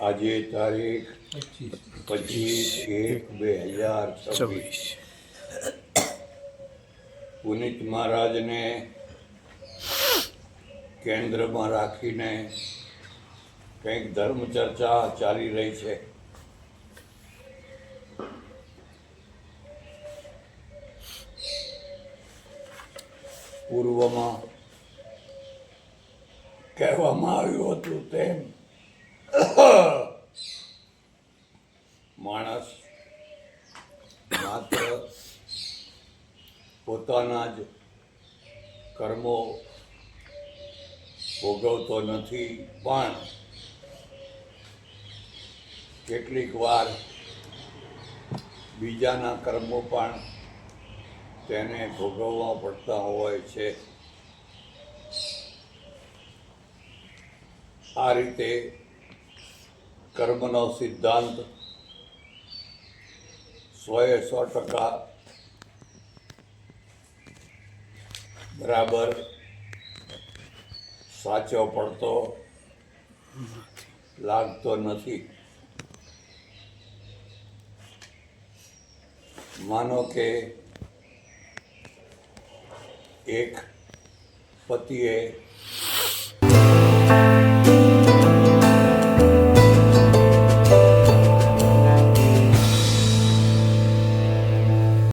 આજે તારીખ પચીસ એક બે હજાર છવ્વીસ. પુનિત મહારાજને કેન્દ્રમાં રાખીને કંઈક ધર્મ ચર્ચા ચાલી રહી છે. પૂર્વમાં કહેવામાં આવ્યું હતું તેમ માત્ર પોતાના જ કર્મો ભોગવતો નથી, પણ કેટલીક વાર બીજાના કર્મો પણ તેને ભોગવવા પડતા હોય છે. આ રીતે કર્મનો સિદ્ધાંત સોએ સો ટકા બરાબર સાચો પડતો લાગતો નથી. માનો કે એક પતિએ